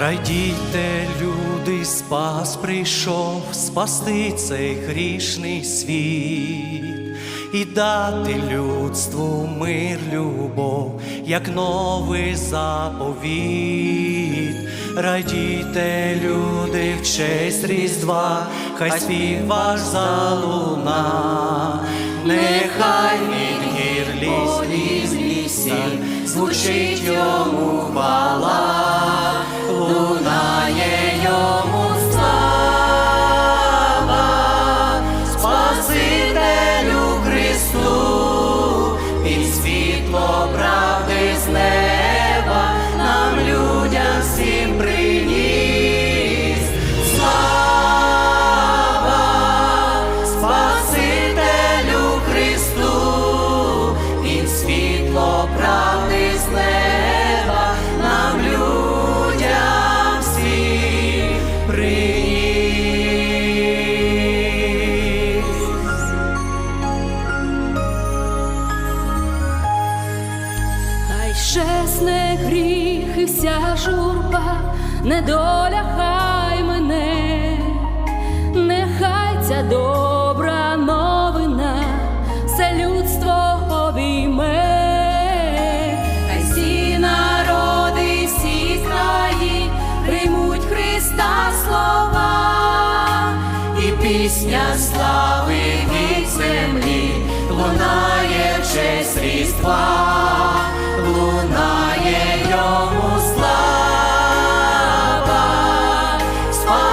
Радійте, люди, спас прийшов спасти цей грішний світ. І дати людству мир, любов, як новий заповіт. Радійте, люди, в честь Різдва, хай спів ваш залуна, нехай від гір ліс ліс лісі, звучить йому хвала, і вся журба, недоля хай мене, нехай ця добра новина, все людство обійме, всі народи, всі краї приймуть Христа слова, і пісня слави від землі лунає в честь різдва.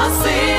você.